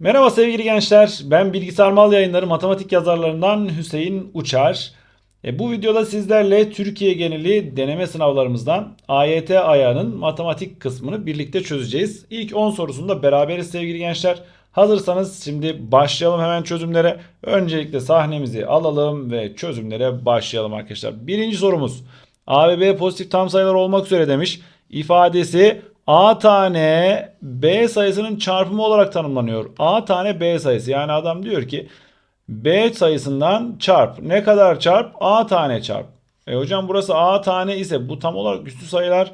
Merhaba sevgili gençler. Ben Bilgisayar Mal Yayınları matematik yazarlarından Hüseyin Uçar. E, bu videoda sizlerle Türkiye geneli deneme sınavlarımızdan AYT ayağının matematik kısmını birlikte çözeceğiz. İlk 10 sorusunda beraberiz sevgili gençler. Hazırsanız şimdi başlayalım hemen çözümlere. Öncelikle sahnemizi alalım ve çözümlere başlayalım arkadaşlar. Birinci sorumuz. A ve B pozitif tam sayılar olmak üzere demiş. İfadesi A tane B sayısının çarpımı olarak tanımlanıyor. A tane B sayısı. Yani adam diyor ki B sayısından çarp. Ne kadar çarp? A tane çarp. E hocam burası A tane ise bu tam olarak üstü sayılar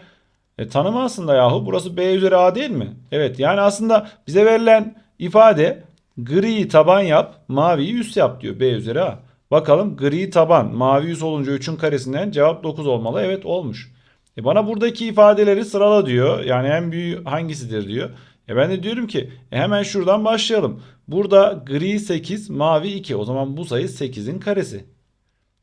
e, tanımı aslında yahu. Burası B üzeri A değil mi? Evet yani aslında bize verilen ifade gri taban yap, maviyi üst yap diyor B üzeri A. Bakalım gri taban, mavi üst olunca 3'ün karesinden cevap 9 olmalı. Evet olmuş. E bana buradaki ifadeleri sırala diyor. Yani en büyüğü hangisidir diyor. E ben de diyorum ki e hemen şuradan başlayalım. Burada gri 8, mavi 2. O zaman bu sayı 8'in karesi.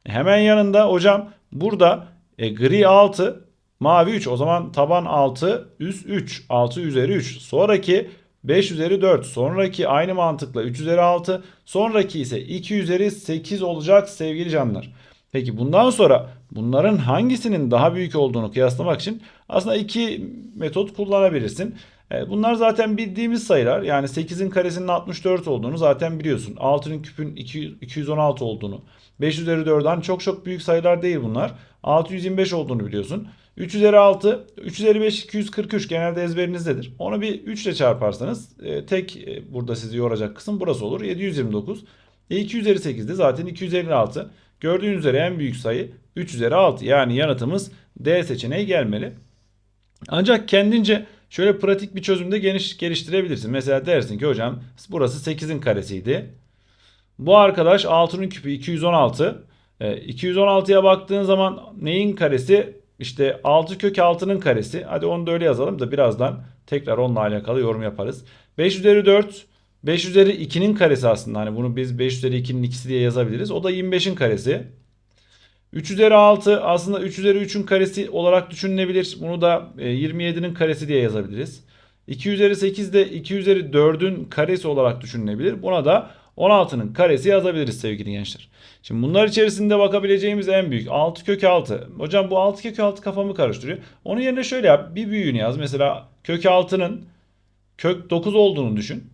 E hemen yanında hocam burada e, gri 6, mavi 3. O zaman taban 6, üst 3. 6 üzeri 3. Sonraki 5 üzeri 4. Sonraki aynı mantıkla 3 üzeri 6. Sonraki ise 2 üzeri 8 olacak sevgili canlar. Peki bundan sonra bunların hangisinin daha büyük olduğunu kıyaslamak için aslında iki metot kullanabilirsin. E, Bunlar zaten bildiğimiz sayılar. Yani 8'in karesinin 64 olduğunu zaten biliyorsun. 6'nın küpün 216 olduğunu. 5 üzeri 4'den çok çok büyük sayılar değil bunlar. 625 olduğunu biliyorsun. 3 üzeri 6, 3 üzeri 5 243 genelde ezberinizdedir. Onu bir 3 ile çarparsanız e, tek e, burada sizi yoracak kısım burası olur. 729. E 2 üzeri 8 de zaten 256. Gördüğünüz üzere en büyük sayı 3 üzeri 6. Yani yanıtımız D seçeneği gelmeli. Ancak kendince şöyle pratik bir çözümde geniş geliştirebilirsin. Mesela dersin ki hocam burası 8'in karesiydi. Bu arkadaş 6'nın küpü 216. E, 216'ya baktığın zaman neyin karesi? İşte 6 kök 6'nın karesi. Hadi onu da öyle yazalım da birazdan tekrar onunla alakalı yorum yaparız. 5 üzeri 4 5 üzeri 2'nin karesi aslında. Hani bunu biz 5 üzeri 2'nin ikisi diye yazabiliriz. O da 25'in karesi. 3 üzeri 6 aslında 3 üzeri 3'ün karesi olarak düşünülebilir. Bunu da e, 27'nin karesi diye yazabiliriz. 2 üzeri 8 de 2 üzeri 4'ün karesi olarak düşünülebilir. Buna da 16'nın karesi yazabiliriz sevgili gençler. Şimdi bunlar içerisinde bakabileceğimiz en büyük 6 kök 6. Hocam bu 6 kök 6 kafamı karıştırıyor. Onun yerine şöyle yap. Bir büyüğünü yaz. Mesela kök 6'nın kök 9 olduğunu düşün.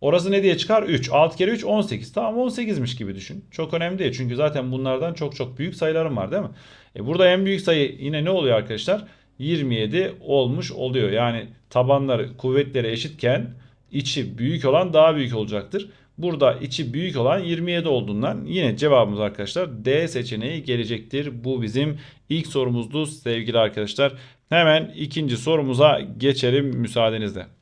Orası ne diye çıkar? 3. 6 kere 3 18. Tamam 18'miş gibi düşün. Çok önemli değil. Çünkü zaten bunlardan çok çok büyük sayılarım var değil mi? E burada en büyük sayı yine ne oluyor arkadaşlar? 27 olmuş oluyor. Yani tabanları kuvvetleri eşitken içi büyük olan daha büyük olacaktır. Burada içi büyük olan 27 olduğundan yine cevabımız arkadaşlar D seçeneği gelecektir. Bu bizim ilk sorumuzdu sevgili arkadaşlar. Hemen ikinci sorumuza geçelim müsaadenizle.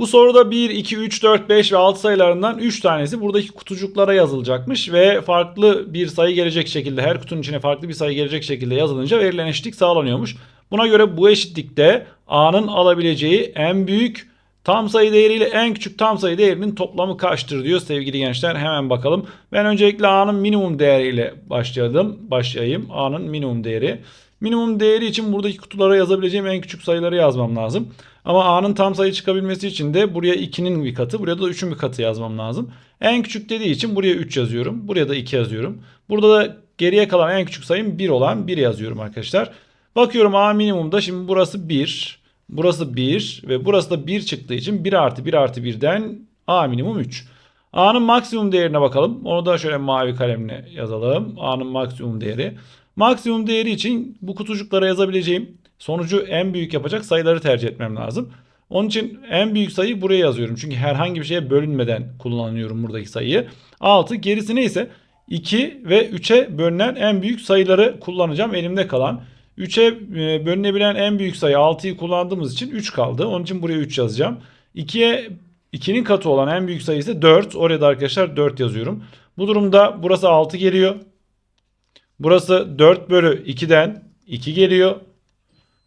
Bu soruda 1, 2, 3, 4, 5 ve 6 sayılarından 3 tanesi buradaki kutucuklara yazılacakmış ve farklı bir sayı gelecek şekilde her kutunun içine farklı bir sayı gelecek şekilde yazılınca verilen eşitlik sağlanıyormuş. Buna göre bu eşitlikte A'nın alabileceği en büyük tam sayı değeriyle en küçük tam sayı değerinin toplamı kaçtır diyor sevgili gençler. Hemen bakalım. Ben öncelikle A'nın minimum değeriyle başlayalım. Başlayayım. A'nın minimum değeri. Minimum değeri için buradaki kutulara yazabileceğim en küçük sayıları yazmam lazım. Ama A'nın tam sayı çıkabilmesi için de buraya 2'nin bir katı, buraya da 3'ün bir katı yazmam lazım. En küçük dediği için buraya 3 yazıyorum. Buraya da 2 yazıyorum. Burada da geriye kalan en küçük sayım 1 olan 1 yazıyorum arkadaşlar. Bakıyorum A minimumda şimdi burası 1, burası 1 ve burası da 1 çıktığı için 1 artı 1 artı 1'den A minimum 3. A'nın maksimum değerine bakalım. Onu da şöyle mavi kalemle yazalım. A'nın maksimum değeri. Maksimum değeri için bu kutucuklara yazabileceğim sonucu en büyük yapacak sayıları tercih etmem lazım. Onun için en büyük sayıyı buraya yazıyorum. Çünkü herhangi bir şeye bölünmeden kullanıyorum buradaki sayıyı. 6 gerisi neyse 2 ve 3'e bölünen en büyük sayıları kullanacağım elimde kalan. 3'e e, bölünebilen en büyük sayı 6'yı kullandığımız için 3 kaldı. Onun için buraya 3 yazacağım. 2'ye 2'nin katı olan en büyük sayı ise 4. Oraya da arkadaşlar 4 yazıyorum. Bu durumda burası 6 geliyor. Burası 4 bölü 2'den 2 geliyor.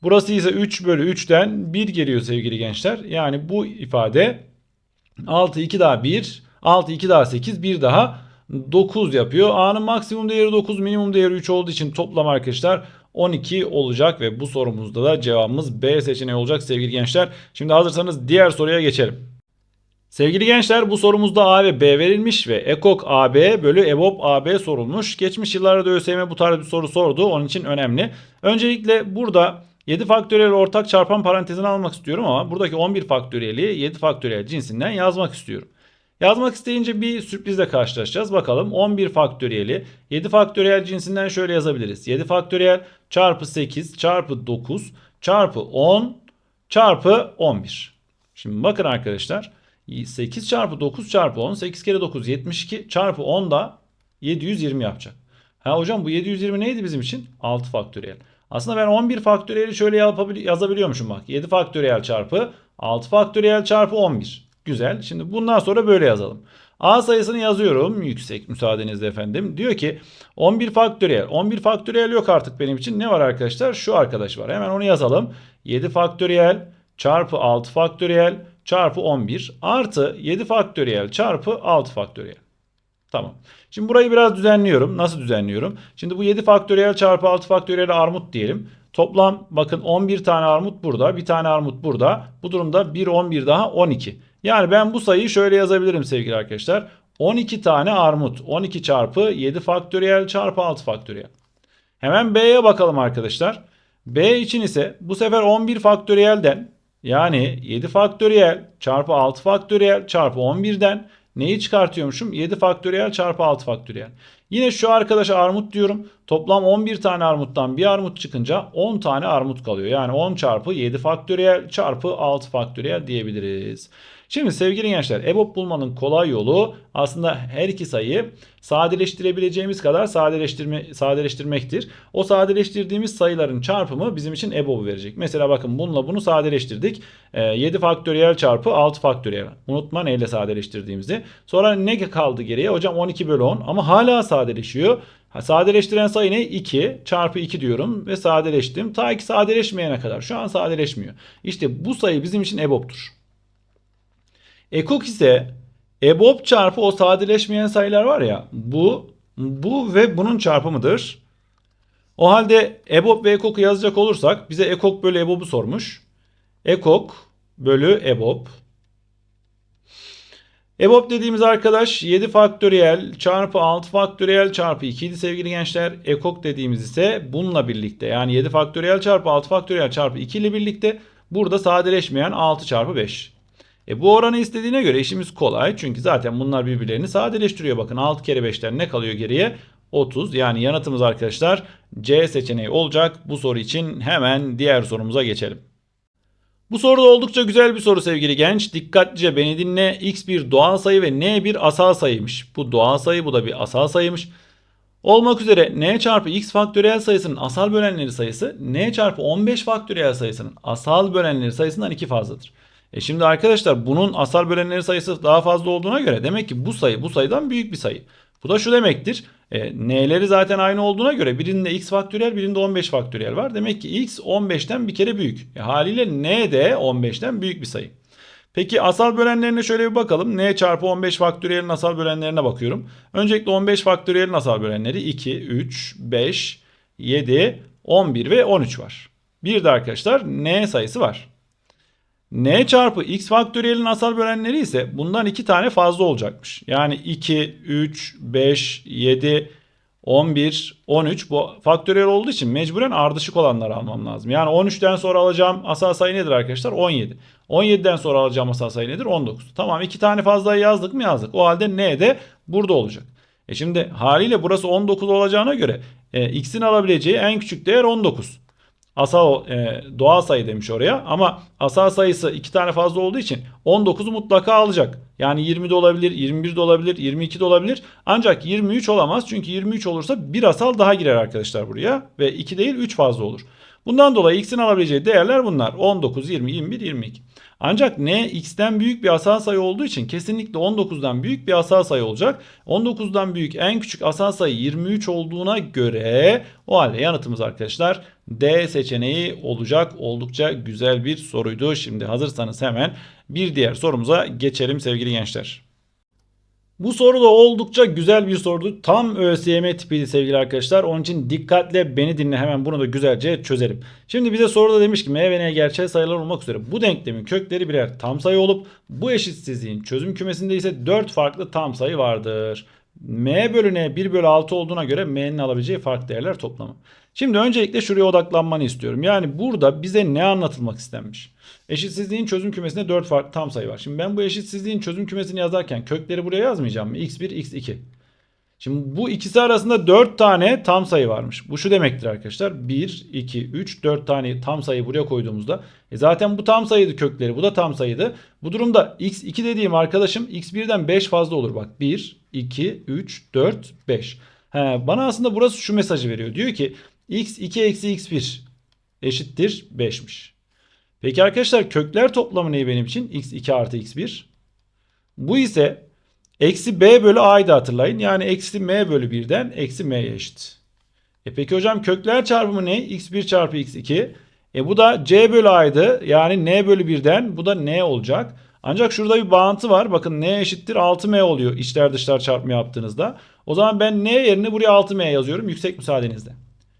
Burası ise 3 bölü 3'ten 1 geliyor sevgili gençler. Yani bu ifade 6 2 daha 1 6 2 daha 8 1 daha 9 yapıyor. A'nın maksimum değeri 9 minimum değeri 3 olduğu için toplam arkadaşlar 12 olacak ve bu sorumuzda da cevabımız B seçeneği olacak sevgili gençler. Şimdi hazırsanız diğer soruya geçelim. Sevgili gençler bu sorumuzda A ve B verilmiş ve ekok AB bölü EBOB AB sorulmuş. Geçmiş yıllarda ÖSYM bu tarz bir soru sordu. Onun için önemli. Öncelikle burada 7 faktöriyel ortak çarpan parantezini almak istiyorum ama buradaki 11 faktöriyeli 7 faktöriyel cinsinden yazmak istiyorum. Yazmak isteyince bir sürprizle karşılaşacağız. Bakalım 11 faktöriyeli 7 faktöriyel cinsinden şöyle yazabiliriz. 7 faktöriyel çarpı 8 çarpı 9 çarpı 10 çarpı 11. Şimdi bakın arkadaşlar 8 çarpı 9 çarpı 10 8 kere 9 72 çarpı 10 da 720 yapacak. Ha hocam bu 720 neydi bizim için? 6 faktöriyel. Aslında ben 11 faktöriyeli şöyle yazabiliyormuşum bak. 7 faktöriyel çarpı 6 faktöriyel çarpı 11. Güzel. Şimdi bundan sonra böyle yazalım. A sayısını yazıyorum. Yüksek müsaadenizle efendim. Diyor ki 11 faktöriyel. 11 faktöriyel yok artık benim için. Ne var arkadaşlar? Şu arkadaş var. Hemen onu yazalım. 7 faktöriyel çarpı 6 faktöriyel çarpı 11 artı 7 faktöriyel çarpı 6 faktöriyel. Tamam. Şimdi burayı biraz düzenliyorum. Nasıl düzenliyorum? Şimdi bu 7 faktöriyel çarpı 6 faktöriyel armut diyelim. Toplam bakın 11 tane armut burada. Bir tane armut burada. Bu durumda 1 11 daha 12. Yani ben bu sayıyı şöyle yazabilirim sevgili arkadaşlar. 12 tane armut. 12 çarpı 7 faktöriyel çarpı 6 faktöriyel. Hemen B'ye bakalım arkadaşlar. B için ise bu sefer 11 faktöriyelden yani 7 faktöriyel çarpı 6 faktöriyel çarpı 11'den neyi çıkartıyormuşum? 7 faktöriyel çarpı 6 faktöriyel. Yine şu arkadaşa armut diyorum. Toplam 11 tane armuttan bir armut çıkınca 10 tane armut kalıyor. Yani 10 çarpı 7 faktöriyel çarpı 6 faktöriyel diyebiliriz. Şimdi sevgili gençler EBOB bulmanın kolay yolu aslında her iki sayıyı sadeleştirebileceğimiz kadar sadeleştirme, sadeleştirmektir. O sadeleştirdiğimiz sayıların çarpımı bizim için EBOB'u verecek. Mesela bakın bununla bunu sadeleştirdik. E, 7 faktöriyel çarpı 6 faktöriyel. Unutma neyle sadeleştirdiğimizi. Sonra ne kaldı geriye? Hocam 12 bölü 10 ama hala sadeleşiyor. Sadeleştiren sayı ne? 2 çarpı 2 diyorum ve sadeleştim. Ta ki sadeleşmeyene kadar. Şu an sadeleşmiyor. İşte bu sayı bizim için EBOB'tur. Ekok ise EBOB çarpı o sadeleşmeyen sayılar var ya bu bu ve bunun çarpımıdır. O halde EBOB ve EKOK'u yazacak olursak bize EKOK bölü EBOB'u sormuş. EKOK bölü EBOB. EBOB dediğimiz arkadaş 7 faktöriyel çarpı 6 faktöriyel çarpı 2 idi sevgili gençler. EKOK dediğimiz ise bununla birlikte yani 7 faktöriyel çarpı 6 faktöriyel çarpı 2 ile birlikte burada sadeleşmeyen 6 çarpı 5. E bu oranı istediğine göre işimiz kolay. Çünkü zaten bunlar birbirlerini sadeleştiriyor. Bakın 6 kere 5'ten ne kalıyor geriye? 30. Yani yanıtımız arkadaşlar C seçeneği olacak. Bu soru için hemen diğer sorumuza geçelim. Bu soru da oldukça güzel bir soru sevgili genç. Dikkatlice beni dinle. X bir doğal sayı ve N bir asal sayıymış. Bu doğal sayı bu da bir asal sayıymış. Olmak üzere n çarpı x faktöriyel sayısının asal bölenleri sayısı n çarpı 15 faktöriyel sayısının asal bölenleri sayısından 2 fazladır. E şimdi arkadaşlar bunun asal bölenleri sayısı daha fazla olduğuna göre demek ki bu sayı bu sayıdan büyük bir sayı. Bu da şu demektir. E, n'leri zaten aynı olduğuna göre birinde x faktöriyel birinde 15 faktöriyel var. Demek ki x 15'ten bir kere büyük. E, haliyle n de 15'ten büyük bir sayı. Peki asal bölenlerine şöyle bir bakalım. n çarpı 15 faktöriyelin asal bölenlerine bakıyorum. Öncelikle 15 faktöriyelin asal bölenleri 2, 3, 5, 7, 11 ve 13 var. Bir de arkadaşlar n sayısı var n çarpı x faktöriyelin asal bölenleri ise bundan iki tane fazla olacakmış. Yani 2, 3, 5, 7, 11, 13 bu faktöriyel olduğu için mecburen ardışık olanları almam lazım. Yani 13'ten sonra alacağım asal sayı nedir arkadaşlar? 17. 17'den sonra alacağım asal sayı nedir? 19. Tamam iki tane fazlayı yazdık mı yazdık. O halde n de burada olacak. E şimdi haliyle burası 19 olacağına göre e, x'in alabileceği en küçük değer 19 asal e, doğal sayı demiş oraya ama asal sayısı iki tane fazla olduğu için 19'u mutlaka alacak. Yani 20 de olabilir, 21 de olabilir, 22 de olabilir. Ancak 23 olamaz çünkü 23 olursa bir asal daha girer arkadaşlar buraya ve 2 değil 3 fazla olur. Bundan dolayı x'in alabileceği değerler bunlar. 19, 20, 21, 22. Ancak n x'ten büyük bir asal sayı olduğu için kesinlikle 19'dan büyük bir asal sayı olacak. 19'dan büyük en küçük asal sayı 23 olduğuna göre o halde yanıtımız arkadaşlar D seçeneği olacak. Oldukça güzel bir soruydu. Şimdi hazırsanız hemen bir diğer sorumuza geçelim sevgili gençler. Bu soru da oldukça güzel bir sordu. Tam ÖSYM tipiydi sevgili arkadaşlar. Onun için dikkatle beni dinle hemen bunu da güzelce çözelim. Şimdi bize soruda demiş ki M ve N gerçel sayılar olmak üzere bu denklemin kökleri birer tam sayı olup bu eşitsizliğin çözüm kümesinde ise 4 farklı tam sayı vardır. M bölü N 1 bölü 6 olduğuna göre M'nin alabileceği farklı değerler toplamı. Şimdi öncelikle şuraya odaklanmanı istiyorum. Yani burada bize ne anlatılmak istenmiş? Eşitsizliğin çözüm kümesinde 4 farklı tam sayı var. Şimdi ben bu eşitsizliğin çözüm kümesini yazarken kökleri buraya yazmayacağım mı? x1, x2. Şimdi bu ikisi arasında 4 tane tam sayı varmış. Bu şu demektir arkadaşlar. 1, 2, 3, 4 tane tam sayı buraya koyduğumuzda. E zaten bu tam sayıydı kökleri. Bu da tam sayıydı. Bu durumda x2 dediğim arkadaşım x1'den 5 fazla olur. Bak 1, 2, 3, 4, 5. He, bana aslında burası şu mesajı veriyor. Diyor ki x2 eksi x1 eşittir 5'miş. Peki arkadaşlar kökler toplamı ne benim için? x2 artı x1. Bu ise eksi b bölü a'yı hatırlayın. Yani eksi m bölü 1'den eksi m'ye eşit. E peki hocam kökler çarpımı ne? x1 çarpı x2. E bu da c bölü a'ydı. Yani n bölü 1'den bu da n olacak. Ancak şurada bir bağıntı var. Bakın n eşittir 6m oluyor içler dışlar çarpımı yaptığınızda. O zaman ben n yerine buraya 6m yazıyorum yüksek müsaadenizle.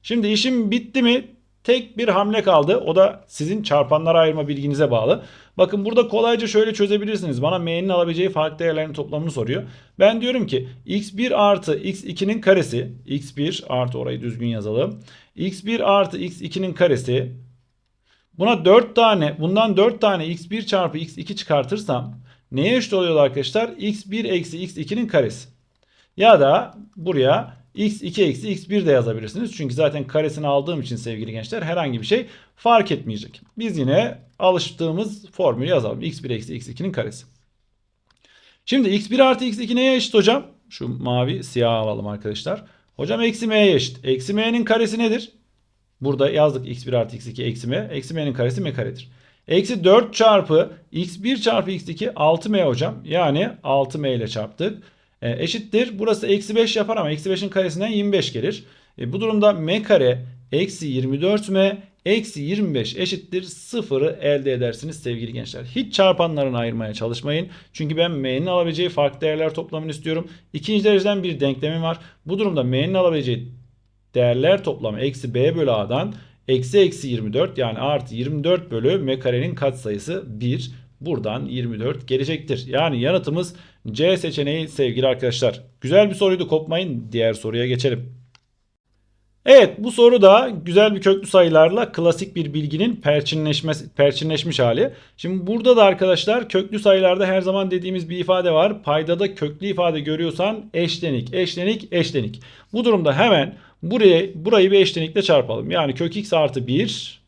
Şimdi işim bitti mi? Tek bir hamle kaldı. O da sizin çarpanlara ayırma bilginize bağlı. Bakın burada kolayca şöyle çözebilirsiniz. Bana m'nin alabileceği farklı değerlerin toplamını soruyor. Ben diyorum ki x1 artı x2'nin karesi. x1 artı orayı düzgün yazalım. x1 artı x2'nin karesi. Buna 4 tane bundan 4 tane x1 çarpı x2 çıkartırsam neye eşit oluyor arkadaşlar? x1 eksi x2'nin karesi. Ya da buraya x2 eksi x1 de yazabilirsiniz. Çünkü zaten karesini aldığım için sevgili gençler herhangi bir şey fark etmeyecek. Biz yine alıştığımız formülü yazalım. x1 eksi x2'nin karesi. Şimdi x1 artı x2 neye eşit hocam? Şu mavi siyah alalım arkadaşlar. Hocam eksi m'ye eşit. Eksi m'nin karesi nedir? Burada yazdık x1 artı x2 eksi m. Eksi m'nin karesi m karedir. Eksi 4 çarpı x1 çarpı x2 6m hocam. Yani 6m ile çarptık. E, eşittir. Burası eksi 5 yapar ama eksi 5'in karesinden 25 gelir. E, bu durumda m kare eksi 24m eksi 25 eşittir 0'ı elde edersiniz sevgili gençler. Hiç çarpanlarını ayırmaya çalışmayın. Çünkü ben m'nin alabileceği farklı değerler toplamını istiyorum. İkinci dereceden bir denklemim var. Bu durumda m'nin alabileceği değerler toplamı eksi b bölü a'dan eksi eksi 24 yani artı 24 bölü m karenin katsayısı 1. Buradan 24 gelecektir. Yani yanıtımız C seçeneği sevgili arkadaşlar. Güzel bir soruydu kopmayın. Diğer soruya geçelim. Evet bu soru da güzel bir köklü sayılarla klasik bir bilginin perçinleşmesi, perçinleşmiş hali. Şimdi burada da arkadaşlar köklü sayılarda her zaman dediğimiz bir ifade var. Paydada köklü ifade görüyorsan eşlenik, eşlenik, eşlenik. Bu durumda hemen burayı, burayı bir eşlenikle çarpalım. Yani kök x artı 1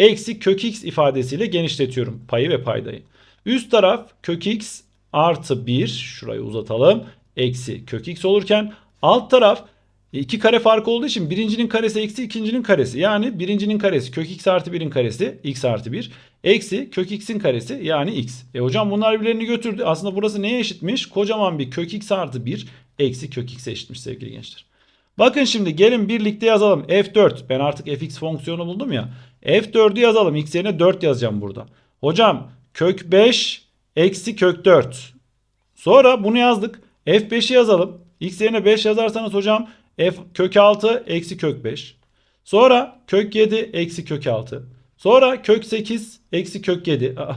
eksi kök x ifadesiyle genişletiyorum payı ve paydayı. Üst taraf kök x artı 1 şurayı uzatalım. Eksi kök x olurken alt taraf iki kare farkı olduğu için birincinin karesi eksi ikincinin karesi. Yani birincinin karesi kök x artı 1'in karesi x artı 1. Eksi kök x'in karesi yani x. E hocam bunlar birbirlerini götürdü. Aslında burası neye eşitmiş? Kocaman bir kök x artı 1 eksi kök x'e eşitmiş sevgili gençler. Bakın şimdi gelin birlikte yazalım. F4 ben artık fx fonksiyonu buldum ya. F4'ü yazalım. X yerine 4 yazacağım burada. Hocam kök 5 eksi kök 4. Sonra bunu yazdık. F5'i yazalım. X yerine 5 yazarsanız hocam F kök 6 eksi kök 5. Sonra kök 7 eksi kök 6. Sonra kök 8 eksi kök 7. Aa.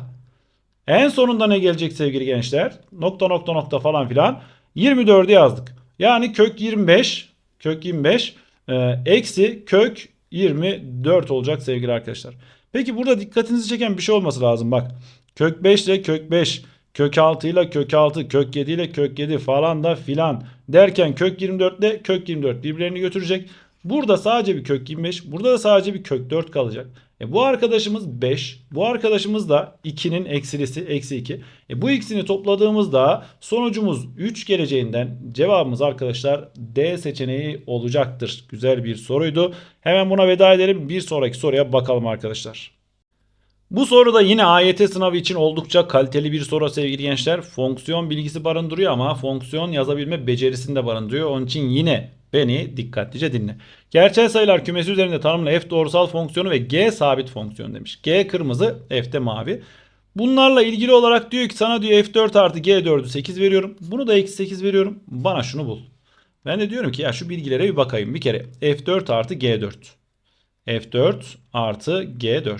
En sonunda ne gelecek sevgili gençler? Nokta nokta nokta falan filan. 24'ü yazdık. Yani kök 25 kök 25 e, eksi kök 24 olacak sevgili arkadaşlar. Peki burada dikkatinizi çeken bir şey olması lazım. Bak kök 5 ile kök 5 kök 6 ile kök 6 kök 7 ile kök 7 falan da filan derken kök 24 ile kök 24 birbirlerini götürecek. Burada sadece bir kök 25 burada da sadece bir kök 4 kalacak. E bu arkadaşımız 5. Bu arkadaşımız da 2'nin eksilisi eksi 2. E bu ikisini topladığımızda sonucumuz 3 geleceğinden cevabımız arkadaşlar D seçeneği olacaktır. Güzel bir soruydu. Hemen buna veda edelim. Bir sonraki soruya bakalım arkadaşlar. Bu soru da yine AYT sınavı için oldukça kaliteli bir soru sevgili gençler. Fonksiyon bilgisi barındırıyor ama fonksiyon yazabilme becerisini de barındırıyor. Onun için yine beni dikkatlice dinle. Gerçel sayılar kümesi üzerinde tanımlı f doğrusal fonksiyonu ve g sabit fonksiyon demiş. G kırmızı, f de mavi. Bunlarla ilgili olarak diyor ki sana diyor F4 artı G4'ü 8 veriyorum. Bunu da eksi 8 veriyorum. Bana şunu bul. Ben de diyorum ki ya şu bilgilere bir bakayım. Bir kere F4 artı G4. F4 artı G4.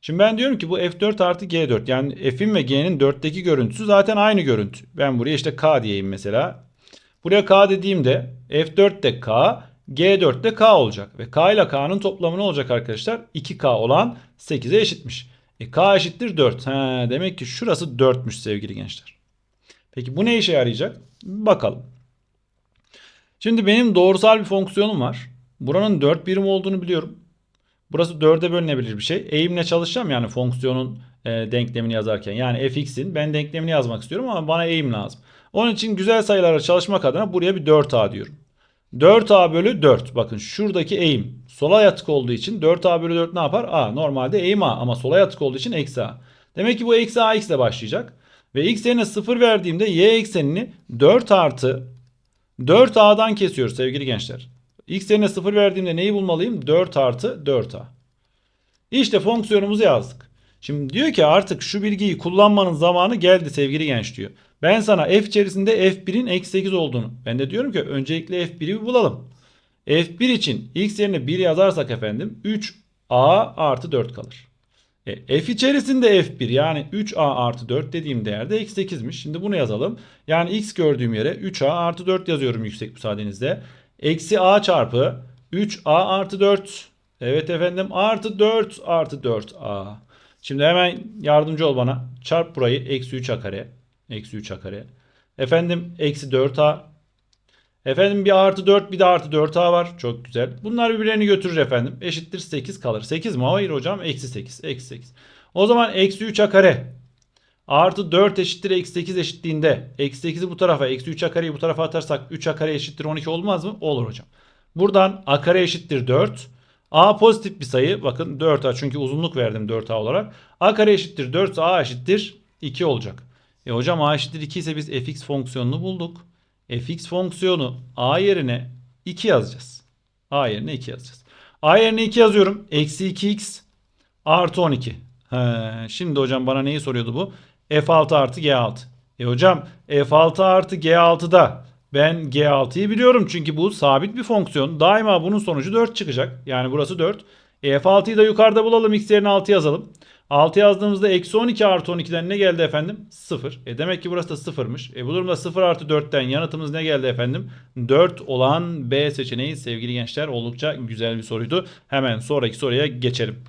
Şimdi ben diyorum ki bu F4 artı G4 yani F'in ve G'nin 4'teki görüntüsü zaten aynı görüntü. Ben buraya işte K diyeyim mesela. Buraya K dediğimde F4 de K, G4 de K olacak. Ve K ile K'nın toplamı ne olacak arkadaşlar? 2K olan 8'e eşitmiş. E, K eşittir 4. He, demek ki şurası 4'müş sevgili gençler. Peki bu ne işe yarayacak? Bakalım. Şimdi benim doğrusal bir fonksiyonum var. Buranın 4 birim olduğunu biliyorum. Burası 4'e bölünebilir bir şey. Eğimle çalışacağım yani fonksiyonun e, denklemini yazarken. Yani fx'in ben denklemini yazmak istiyorum ama bana eğim lazım. Onun için güzel sayılara çalışmak adına buraya bir 4a diyorum. 4a bölü 4. Bakın şuradaki eğim. Sola yatık olduğu için 4a bölü 4 ne yapar? A. Normalde eğim a ama sola yatık olduğu için eksi a. Demek ki bu eksi a x ile başlayacak. Ve x yerine 0 verdiğimde y eksenini 4 artı 4a'dan kesiyoruz sevgili gençler. X yerine 0 verdiğimde neyi bulmalıyım? 4 artı 4a. İşte fonksiyonumuzu yazdık. Şimdi diyor ki artık şu bilgiyi kullanmanın zamanı geldi sevgili genç diyor. Ben sana f içerisinde f1'in eksi 8 olduğunu. Ben de diyorum ki öncelikle f1'i bir bulalım. f1 için x yerine 1 yazarsak efendim 3a artı 4 kalır. E, f içerisinde f1 yani 3a artı 4 dediğim değerde eksi 8'miş. Şimdi bunu yazalım. Yani x gördüğüm yere 3a artı 4 yazıyorum yüksek müsaadenizle. Eksi a çarpı 3a artı 4. Evet efendim artı 4 artı 4a. Şimdi hemen yardımcı ol bana. Çarp burayı eksi 3a kare. Eksi 3a kare. Efendim eksi 4a. Efendim bir artı 4 bir de artı 4a var. Çok güzel. Bunlar birbirlerini götürür efendim. Eşittir 8 kalır. 8 mi? Hayır hocam. Eksi 8. Eksi 8. O zaman eksi 3a kare. Artı 4 eşittir eksi 8 eşitliğinde. Eksi 8'i bu tarafa eksi 3a kareyi bu tarafa atarsak 3a kare eşittir 12 olmaz mı? Olur hocam. Buradan a kare eşittir 4. A pozitif bir sayı. Bakın 4A çünkü uzunluk verdim 4A olarak. A kare eşittir 4 ise A eşittir 2 olacak. E hocam A eşittir 2 ise biz fx fonksiyonunu bulduk. fx fonksiyonu A yerine 2 yazacağız. A yerine 2 yazacağız. A yerine 2 yazıyorum. Eksi 2x artı 12. He, şimdi hocam bana neyi soruyordu bu? F6 artı G6. E hocam F6 artı G6'da ben G6'yı biliyorum çünkü bu sabit bir fonksiyon. Daima bunun sonucu 4 çıkacak. Yani burası 4. E F6'yı da yukarıda bulalım. X yerine 6 yazalım. 6 yazdığımızda eksi 12 artı 12'den ne geldi efendim? 0. E demek ki burası da 0'mış. E bu durumda 0 artı 4'ten yanıtımız ne geldi efendim? 4 olan B seçeneği sevgili gençler oldukça güzel bir soruydu. Hemen sonraki soruya geçelim.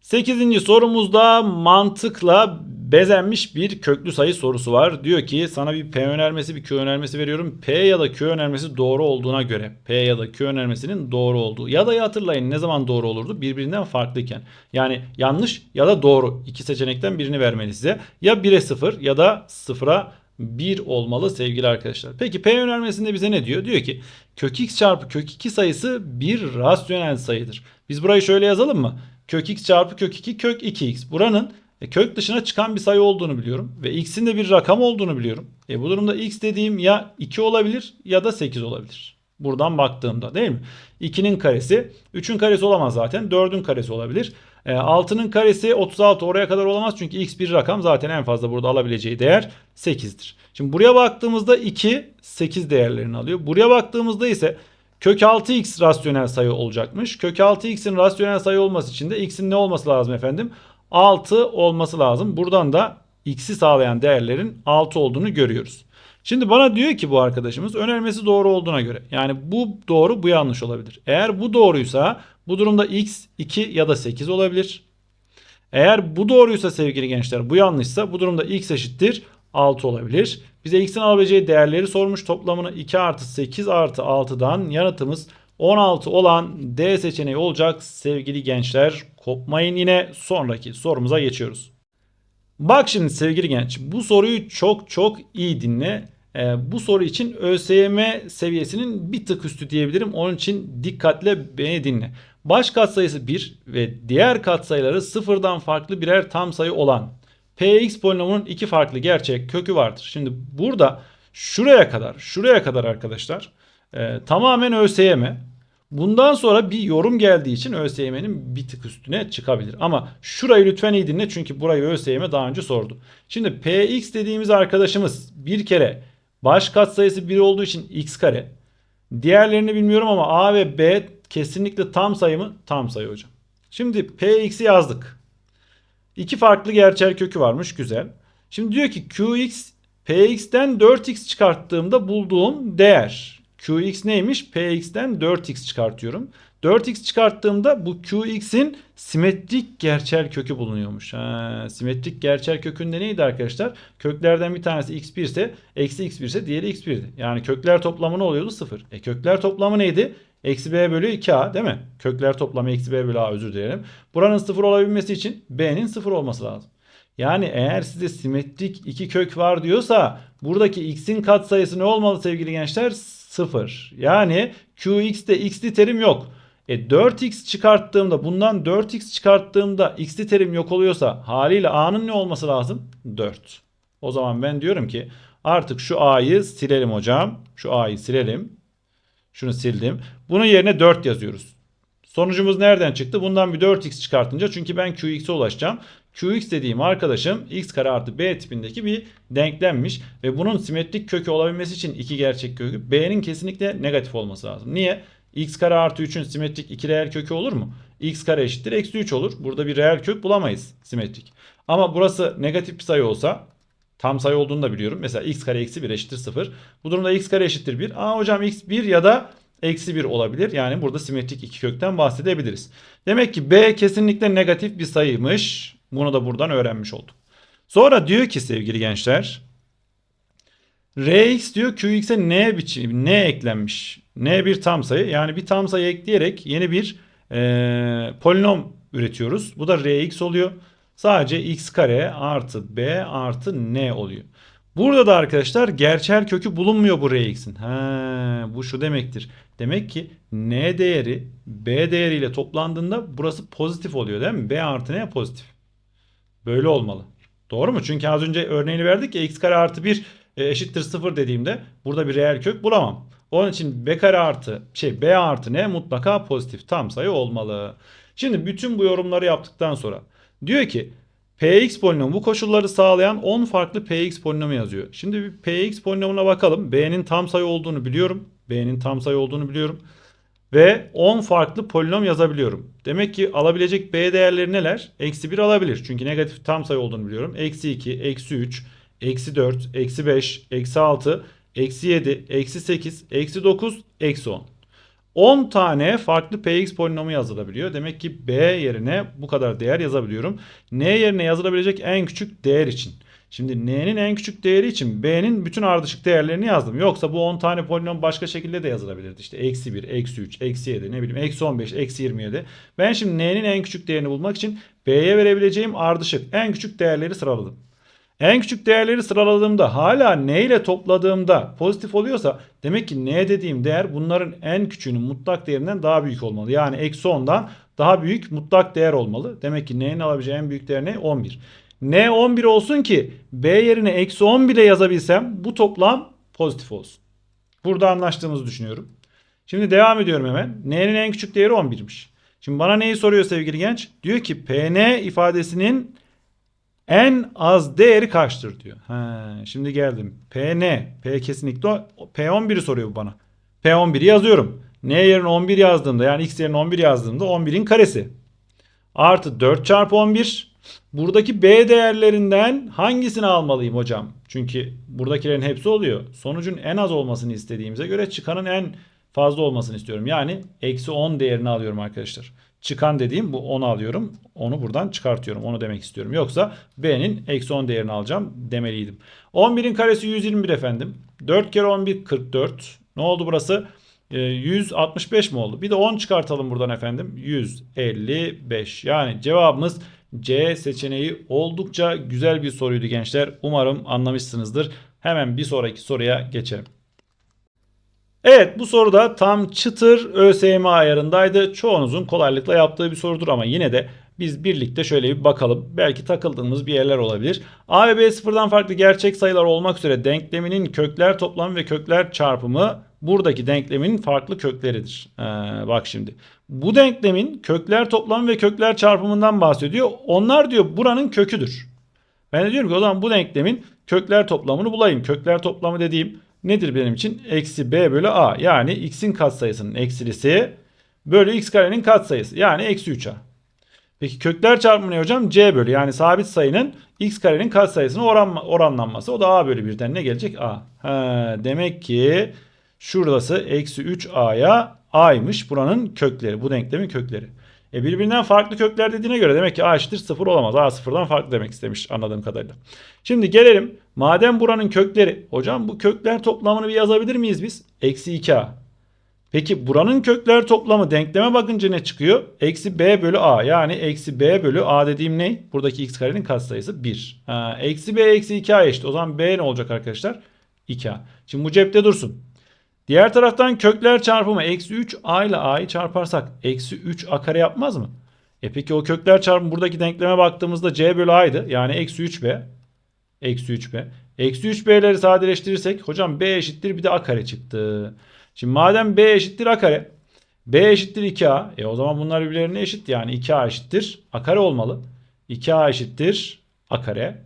8. sorumuzda mantıkla bezenmiş bir köklü sayı sorusu var. Diyor ki sana bir P önermesi bir Q önermesi veriyorum. P ya da Q önermesi doğru olduğuna göre P ya da Q önermesinin doğru olduğu ya da hatırlayın ne zaman doğru olurdu? Birbirinden farklıyken. Yani yanlış ya da doğru iki seçenekten birini vermeli size. Ya 1'e 0 ya da 0'a 1 olmalı sevgili arkadaşlar. Peki P önermesinde bize ne diyor? Diyor ki kök x çarpı kök 2 sayısı bir rasyonel sayıdır. Biz burayı şöyle yazalım mı? Kök x çarpı kök 2 kök 2x. Buranın e, kök dışına çıkan bir sayı olduğunu biliyorum. Ve x'in de bir rakam olduğunu biliyorum. E, bu durumda x dediğim ya 2 olabilir ya da 8 olabilir. Buradan baktığımda değil mi? 2'nin karesi 3'ün karesi olamaz zaten. 4'ün karesi olabilir. E, 6'nın karesi 36 oraya kadar olamaz. Çünkü x bir rakam zaten en fazla burada alabileceği değer 8'dir. Şimdi buraya baktığımızda 2 8 değerlerini alıyor. Buraya baktığımızda ise Kök 6x rasyonel sayı olacakmış. Kök 6x'in rasyonel sayı olması için de x'in ne olması lazım efendim? 6 olması lazım. Buradan da x'i sağlayan değerlerin 6 olduğunu görüyoruz. Şimdi bana diyor ki bu arkadaşımız önermesi doğru olduğuna göre. Yani bu doğru bu yanlış olabilir. Eğer bu doğruysa bu durumda x 2 ya da 8 olabilir. Eğer bu doğruysa sevgili gençler bu yanlışsa bu durumda x eşittir 6 olabilir. Bize x'in alabileceği değerleri sormuş. Toplamını 2 artı 8 artı 6'dan yanıtımız 16 olan D seçeneği olacak sevgili gençler. Kopmayın yine sonraki sorumuza geçiyoruz. Bak şimdi sevgili genç bu soruyu çok çok iyi dinle. Ee, bu soru için ÖSYM seviyesinin bir tık üstü diyebilirim. Onun için dikkatle beni dinle. Baş katsayısı 1 ve diğer katsayıları sıfırdan farklı birer tam sayı olan Px polinomunun iki farklı gerçek kökü vardır. Şimdi burada şuraya kadar, şuraya kadar arkadaşlar e, tamamen ÖSYM. Bundan sonra bir yorum geldiği için ÖSYM'nin bir tık üstüne çıkabilir. Ama şurayı lütfen iyi dinle çünkü burayı ÖSYM daha önce sordu. Şimdi Px dediğimiz arkadaşımız bir kere baş katsayısı 1 olduğu için x kare. Diğerlerini bilmiyorum ama A ve B kesinlikle tam sayı mı? Tam sayı hocam. Şimdi Px'i yazdık. İki farklı gerçel kökü varmış. Güzel. Şimdi diyor ki Qx Px'ten 4x çıkarttığımda bulduğum değer. Qx neymiş? Px'ten 4x çıkartıyorum. 4x çıkarttığımda bu Qx'in simetrik gerçel kökü bulunuyormuş. Ha, simetrik gerçel kökünde neydi arkadaşlar? Köklerden bir tanesi x1 ise eksi x1 ise diğeri x1'di. Yani kökler toplamı ne oluyordu? 0. E kökler toplamı neydi? Eksi b bölü 2a değil mi? Kökler toplamı eksi b bölü a özür dilerim. Buranın 0 olabilmesi için b'nin 0 olması lazım. Yani eğer size simetrik iki kök var diyorsa buradaki x'in katsayısı ne olmalı sevgili gençler? 0. Yani qx'te x'li terim yok. E 4x çıkarttığımda bundan 4x çıkarttığımda x'li terim yok oluyorsa haliyle a'nın ne olması lazım? 4. O zaman ben diyorum ki artık şu a'yı silelim hocam. Şu a'yı silelim. Şunu sildim. Bunun yerine 4 yazıyoruz. Sonucumuz nereden çıktı? Bundan bir 4x çıkartınca çünkü ben qx'e ulaşacağım. Qx dediğim arkadaşım x kare artı b tipindeki bir denklemmiş. Ve bunun simetrik kökü olabilmesi için iki gerçek kökü b'nin kesinlikle negatif olması lazım. Niye? x kare artı 3'ün simetrik iki reel kökü olur mu? x kare eşittir eksi 3 olur. Burada bir reel kök bulamayız simetrik. Ama burası negatif bir sayı olsa tam sayı olduğunu da biliyorum. Mesela x kare eksi 1 eşittir 0. Bu durumda x kare eşittir 1. Aa hocam x 1 ya da eksi 1 olabilir. Yani burada simetrik iki kökten bahsedebiliriz. Demek ki b kesinlikle negatif bir sayıymış. Bunu da buradan öğrenmiş olduk. Sonra diyor ki sevgili gençler Rx diyor Qx'e n biçim n eklenmiş. N bir tam sayı. Yani bir tam sayı ekleyerek yeni bir e, polinom üretiyoruz. Bu da Rx oluyor. Sadece x kare artı b artı n oluyor. Burada da arkadaşlar gerçel kökü bulunmuyor bu Rx'in. Ha, bu şu demektir. Demek ki n değeri b değeriyle toplandığında burası pozitif oluyor değil mi? b artı n pozitif. Böyle olmalı. Doğru mu? Çünkü az önce örneğini verdik ya x kare artı 1 eşittir 0 dediğimde burada bir reel kök bulamam. Onun için b kare artı şey b artı n mutlaka pozitif tam sayı olmalı. Şimdi bütün bu yorumları yaptıktan sonra diyor ki px polinomu bu koşulları sağlayan 10 farklı px polinomu yazıyor. Şimdi bir px polinomuna bakalım. b'nin tam sayı olduğunu biliyorum. b'nin tam sayı olduğunu biliyorum. Ve 10 farklı polinom yazabiliyorum. Demek ki alabilecek b değerleri neler? Eksi 1 alabilir. Çünkü negatif tam sayı olduğunu biliyorum. Eksi 2, eksi 3, eksi 4, eksi 5, eksi 6, eksi 7, eksi 8, eksi 9, eksi 10. 10 tane farklı px polinomu yazılabiliyor. Demek ki b yerine bu kadar değer yazabiliyorum. n yerine yazılabilecek en küçük değer için. Şimdi n'nin en küçük değeri için b'nin bütün ardışık değerlerini yazdım. Yoksa bu 10 tane polinom başka şekilde de yazılabilirdi. İşte eksi 1, eksi 3, eksi 7 ne bileyim eksi 15, eksi 27. Ben şimdi n'nin en küçük değerini bulmak için b'ye verebileceğim ardışık en küçük değerleri sıraladım. En küçük değerleri sıraladığımda hala n ile topladığımda pozitif oluyorsa demek ki n dediğim değer bunların en küçüğünün mutlak değerinden daha büyük olmalı. Yani eksi 10'dan daha büyük mutlak değer olmalı. Demek ki n'nin alabileceği en büyük değer ne? 11. n 11 olsun ki b yerine eksi 10 bile yazabilsem bu toplam pozitif olsun. Burada anlaştığımızı düşünüyorum. Şimdi devam ediyorum hemen. n'nin en küçük değeri 11'miş. Şimdi bana neyi soruyor sevgili genç? Diyor ki pn ifadesinin en az değeri kaçtır diyor. Ha, şimdi geldim. P ne? P kesinlikle o. P11'i soruyor bu bana. P11'i yazıyorum. N yerine 11 yazdığımda yani x yerine 11 yazdığımda 11'in karesi. Artı 4 çarpı 11. Buradaki B değerlerinden hangisini almalıyım hocam? Çünkü buradakilerin hepsi oluyor. Sonucun en az olmasını istediğimize göre çıkanın en fazla olmasını istiyorum. Yani eksi 10 değerini alıyorum arkadaşlar. Çıkan dediğim bu 10 alıyorum. Onu buradan çıkartıyorum. Onu demek istiyorum. Yoksa B'nin eksi 10 değerini alacağım demeliydim. 11'in karesi 121 efendim. 4 kere 11 44. Ne oldu burası? 165 mi oldu? Bir de 10 çıkartalım buradan efendim. 155. Yani cevabımız C seçeneği oldukça güzel bir soruydu gençler. Umarım anlamışsınızdır. Hemen bir sonraki soruya geçelim. Evet bu soruda tam çıtır ÖSYM ayarındaydı. Çoğunuzun kolaylıkla yaptığı bir sorudur ama yine de biz birlikte şöyle bir bakalım. Belki takıldığımız bir yerler olabilir. A ve B sıfırdan farklı gerçek sayılar olmak üzere denkleminin kökler toplamı ve kökler çarpımı buradaki denklemin farklı kökleridir. Ee, bak şimdi. Bu denklemin kökler toplamı ve kökler çarpımından bahsediyor. Onlar diyor buranın köküdür. Ben de diyorum ki o zaman bu denklemin kökler toplamını bulayım. Kökler toplamı dediğim nedir benim için? Eksi b bölü a. Yani x'in katsayısının eksilisi bölü x karenin katsayısı. Yani eksi 3a. Peki kökler çarpımı ne hocam? c bölü yani sabit sayının x karenin katsayısına oran, oranlanması. O da a bölü 1'den ne gelecek? a. Ha, demek ki şurası eksi 3a'ya a'ymış buranın kökleri. Bu denklemin kökleri. E birbirinden farklı kökler dediğine göre demek ki a eşittir 0 olamaz. a sıfırdan farklı demek istemiş anladığım kadarıyla. Şimdi gelelim. Madem buranın kökleri. Hocam bu kökler toplamını bir yazabilir miyiz biz? Eksi 2a. Peki buranın kökler toplamı denkleme bakınca ne çıkıyor? Eksi b bölü a. Yani eksi b bölü a dediğim ne? Buradaki x karenin katsayısı 1. Ha, eksi b eksi 2a eşit. O zaman b ne olacak arkadaşlar? 2a. Şimdi bu cepte dursun. Diğer taraftan kökler çarpımı eksi 3 a ile a'yı çarparsak eksi 3 a kare yapmaz mı? E peki o kökler çarpımı buradaki denkleme baktığımızda c bölü a'ydı. Yani eksi 3b. Eksi 3b. Eksi 3b'leri sadeleştirirsek hocam b eşittir bir de a kare çıktı. Şimdi madem b eşittir a kare. b eşittir 2a. E o zaman bunlar birbirlerine eşit. Yani 2a eşittir a kare olmalı. 2a eşittir a kare.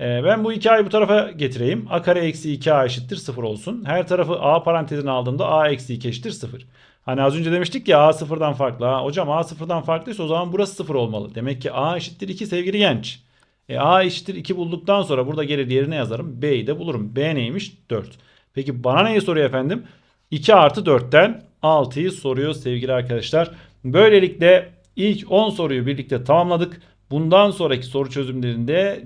E, ben bu 2a'yı bu tarafa getireyim. a kare eksi 2a eşittir 0 olsun. Her tarafı a parantezine aldığımda a eksi 2 eşittir 0. Hani az önce demiştik ya a sıfırdan farklı. Ha, hocam a sıfırdan farklıysa o zaman burası 0 olmalı. Demek ki a eşittir 2 sevgili genç. E, a eşittir 2 bulduktan sonra burada geri diğerine yazarım. b'yi de bulurum. b neymiş? 4. Peki bana neyi soruyor efendim? 2 artı 4'ten 6'yı soruyor sevgili arkadaşlar. Böylelikle ilk 10 soruyu birlikte tamamladık. Bundan sonraki soru çözümlerinde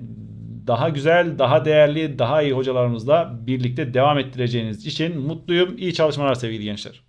daha güzel, daha değerli, daha iyi hocalarımızla birlikte devam ettireceğiniz için mutluyum. İyi çalışmalar sevgili gençler.